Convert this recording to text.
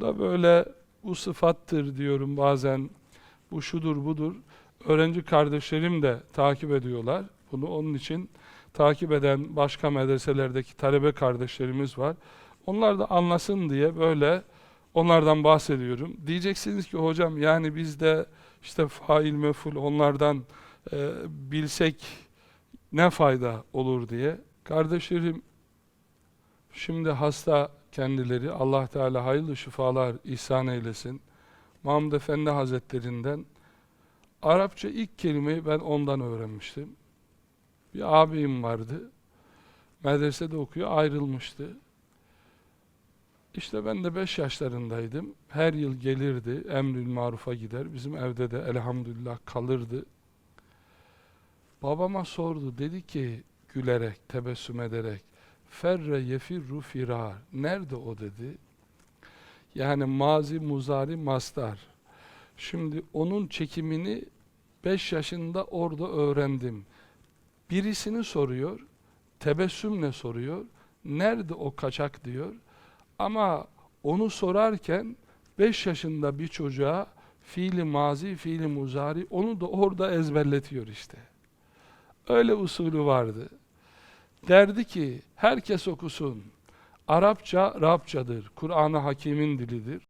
Burada böyle bu sıfattır diyorum bazen. Bu şudur budur. Öğrenci kardeşlerim de takip ediyorlar. Bunu onun için takip eden başka medreselerdeki talebe kardeşlerimiz var. Onlar da anlasın diye böyle onlardan bahsediyorum. Diyeceksiniz ki hocam yani biz de işte fail meful onlardan e, bilsek ne fayda olur diye. Kardeşlerim şimdi hasta kendileri Allah Teala hayırlı şifalar ihsan eylesin. Mahmud Efendi Hazretlerinden Arapça ilk kelimeyi ben ondan öğrenmiştim. Bir ağabeyim vardı. Medresede okuyor, ayrılmıştı. İşte ben de 5 yaşlarındaydım. Her yıl gelirdi, emrül marufa gider. Bizim evde de elhamdülillah kalırdı. Babama sordu, dedi ki gülerek, tebessüm ederek, ferre yefirru firar. Nerede o dedi. Yani mazi, muzari, mastar. Şimdi onun çekimini 5 yaşında orada öğrendim. Birisini soruyor, tebessümle soruyor. Nerede o kaçak diyor. Ama onu sorarken 5 yaşında bir çocuğa fiili mazi, fiili muzari onu da orada ezberletiyor işte. Öyle usulü vardı. Derdi ki herkes okusun. Arapça Rabçadır. Kur'an-ı Hakim'in dilidir.